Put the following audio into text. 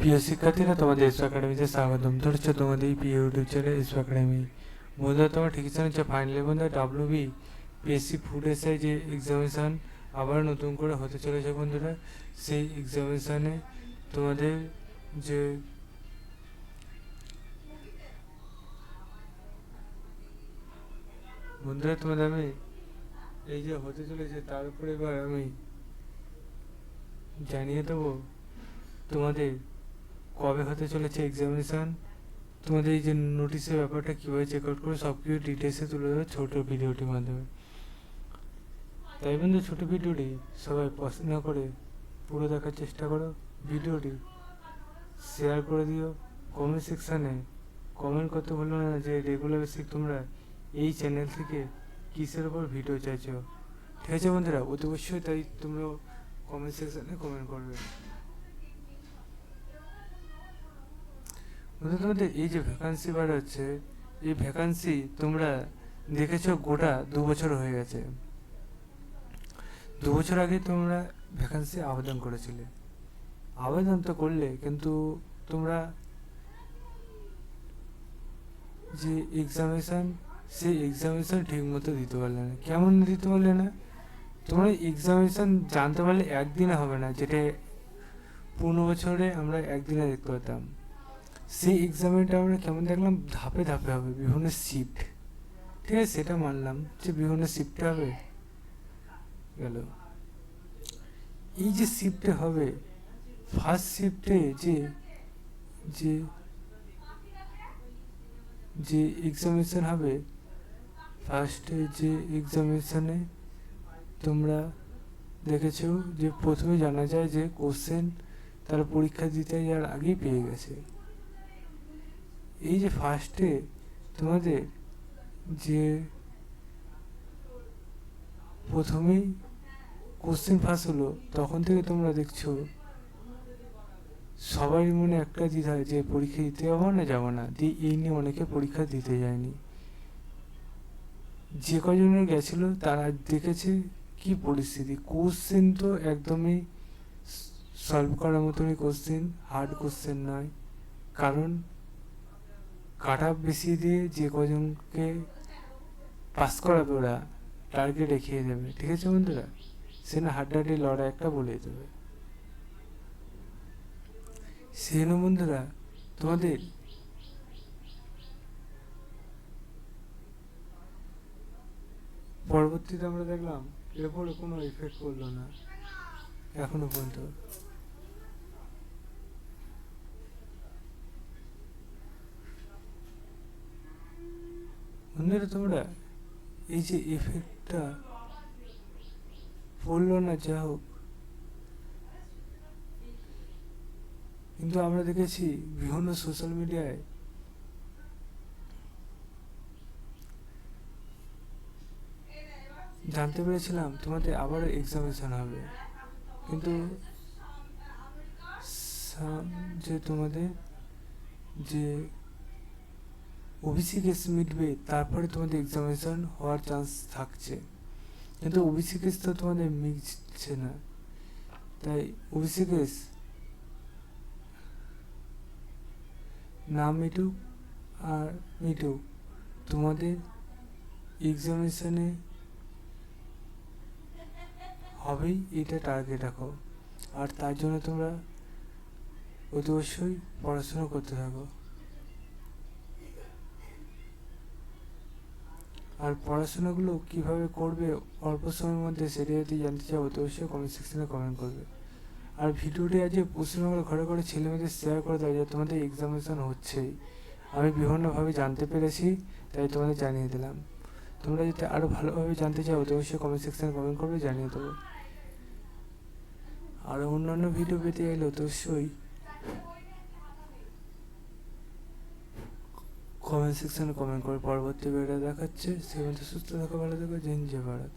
প্রিয় শিক্ষার্থীরা, তোমাদের এসো একাডেমিতে স্বাগতম। ধরেছো তোমাদের এই প্রিয় ইউটিউব চ্যানেল এসো একাডেমি। বন্ধুরা, তোমার ঠিক জানো ফাইনাল বন্ধু W B PSC food SI যে এক্সামিনেশান আবার নতুন করে হতে চলেছে বন্ধুরা, সেই এক্সামিনেশানে তোমাদের যে বন্ধুরা, তোমাদের আমি এই যে হতে চলেছে, তার উপরে এবার আমি জানিয়ে দেবো তোমাদের কবে হতে চলেছে এক্সামিনেশান তোমাদের এই যে নোটিশের ব্যাপারটা কীভাবে চেক আউট করে সব কিছু ডিটেলসে তুলে দেবে ছোটো ভিডিওটির মাধ্যমে। তাই বন্ধু, ছোটো ভিডিওটি সবাই পছন্দ করে পুরো দেখার চেষ্টা করো। ভিডিওটি শেয়ার করে দিও। কমেন্ট সেকশানে কমেন্ট করতে বলল না যে রেগুলার বেসিক তোমরা এই চ্যানেল থেকে কিসের ওপর ভিডিও চাইছো। ঠিক আছে বন্ধুরা, অতি অবশ্যই তাই তোমরা কমেন্ট সেকশানে কমেন্ট করবে। তোমাদের এই যে ভ্যাকান্সি বার হচ্ছে, এই ভ্যাকান্সি তোমরা দেখেছ গোটা দু বছর হয়ে গেছে। দু বছর আগে তোমরা ভ্যাকান্সি আবেদন করেছিলে। আবেদন তো করলে, কিন্তু তোমরা যে এক্সামিনেশান সেই এক্সামিনেশান ঠিক মতো দিতে পারলে না। কেমন দিতে পারলে না? তোমরা এক্সামিনেশান জানতে পারলে একদিনে হবে না, যেটা পনেরো বছরে আমরা একদিনে দেখতে পারতাম। সেই এক্সামিনটা আমরা কেমন দেখলাম? ধাপে ধাপে হবে বিভিন্ন শিফট ঠিক আছে, সেটা মানলাম যে বিভিন্ন শিফটে হবে। গেল। এই যে শিফটে হবে ফার্স্ট শিফটে যে যে যে এক্সামিনেশন হবে ফার্স্টে যে এক্সামিনেশনে তোমরা দেখেছ যে প্রথমে জানা যায় যে কোশ্চেন তারা পরীক্ষা দিতে যাওয়ার আগেই পেয়ে গেছে। এই যে ফার্স্টে তোমাদের যে প্রথমেই কোশ্চেন ফার্স্ট হলো, তখন থেকে তোমরা দেখছ সবাই মনে একটা দ্বিধা যে পরীক্ষা দিতে যাব না যাব না। দিয়ে এই নিয়ে অনেকে পরীক্ষা দিতে যায়নি। যে কজনের গেছিল, তারা দেখেছে কি পরিস্থিতি। কোশ্চেন তো একদমই সলভ করার মতনই কোশ্চেন হার্ড কোশ্চেন নয়। কারণ কাট আপ বেশি দিয়ে যে কজনকে পাস করাবে ওরা টার্গেট দেখিয়ে দেবে। ঠিক আছে বন্ধুরা? সে না হাড্ডাহাড্ডি লড়াই একটা বলে দেবে। সেজন্য বন্ধুরা, তোমাদের পরবর্তীতে আমরা দেখলাম এর কোনো ইফেক্ট করল না, এখনও পর্যন্ত। বন্ধুরা তোমরা। এই যে এফেক্টটা পড়ল না, যা হোক। কিন্তু আমরা দেখেছি বিভিন্ন সোশ্যাল মিডিয়ায় জানতে পেরেছিলাম তোমাদের আবার এক্সামিনেশন হবে। কিন্তু যে তোমাদের যে ওবিসি কেস মিটবে, তারপরে তোমাদের এক্সামিনেশন হওয়ার চান্স থাকছে। কিন্তু ওবিসি কেস তো তোমাদের মিটছে না। তাই ওবিসি কেস না মিটুক আর মিটুক। তোমাদের এক্সামিনেশনে হবেই এটা টার্গেট রাখো। আর তার জন্য তোমরা অতি অবশ্যই পড়াশোনা করতে থাকো। আর পড়াশোনাগুলো কীভাবে করবে, অল্প সময়ের মধ্যে সেটা যদি জানতে চাও অতি অবশ্যই কমেন্ট সেকশনে কমেন্ট করবে। আর ভিডিওটি আজ পশ্চিমবঙ্গের ঘরে ঘরে ছেলেমেয়েদের শেয়ার করে দেওয়া যায় তোমাদের এক্সামিনেশন হচ্ছেই। আমি বিভিন্নভাবে জানতে পেরেছি, তাই তোমাদের জানিয়ে দিলাম। তোমরা যদি আরও ভালোভাবে জানতে চাও, তো অবশ্যই কমেন্ট সেকশনে কমেন্ট করবে, জানিয়ে দেবো। আরও অন্যান্য ভিডিও পেতে গেলে অবশ্যই কমেন্ট সেকশনে কমেন্ট করে পরবর্তী ভিডিও দেখাচ্ছে। সেখানে সুস্থ থাকো, ভালো থাকো। জেন জয় ভারত।